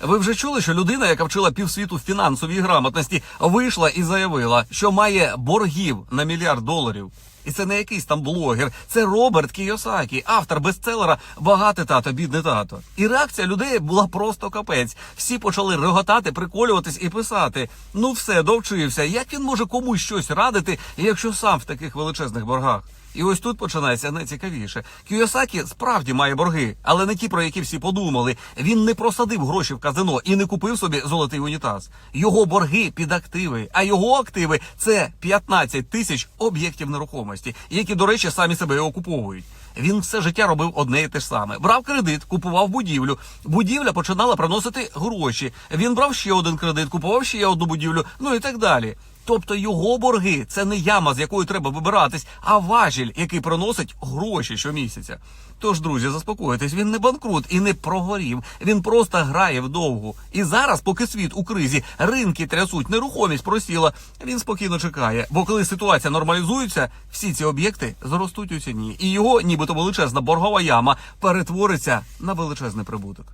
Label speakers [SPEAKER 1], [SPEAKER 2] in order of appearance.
[SPEAKER 1] Ви вже чули, що людина, яка вчила півсвіту фінансовій грамотності, вийшла і заявила, що має боргів на мільярд доларів. І це не якийсь там блогер, це Роберт Кійосакі, автор бестселера Багате тато, бідне тато. І реакція людей була просто капець. Всі почали реготати, приколюватись і писати: ну все, довчився. Як він може комусь щось радити, якщо сам в таких величезних боргах? І ось тут починається найцікавіше. Кіосакі справді має борги, але не ті, про які всі подумали. Він не просадив гроші в казино і не купив собі золотий унітаз. Його борги під активи, а його активи це 15 тисяч об'єктів нерухомості, які, до речі, самі себе окуповують. Він все життя робив одне і те ж саме: брав кредит, купував будівлю. Будівля починала приносити гроші. Він брав ще один кредит, купував ще одну будівлю, ну і так далі. Тобто його борги це не яма, з якої треба вибиратись, а важіль, який приносить гроші щомісяця. Тож, друзі, заспокойтесь, він не банкрут і не прогорів. Він просто грає вдовгу. І зараз, поки світ у кризі, ринки трясуть, нерухомість просіла. Він спокійно чекає. Бо коли ситуація нормалізується, всі ці об'єкти зростуть у ціні, і його, нібито величезна боргова яма, перетвориться на величезний прибуток.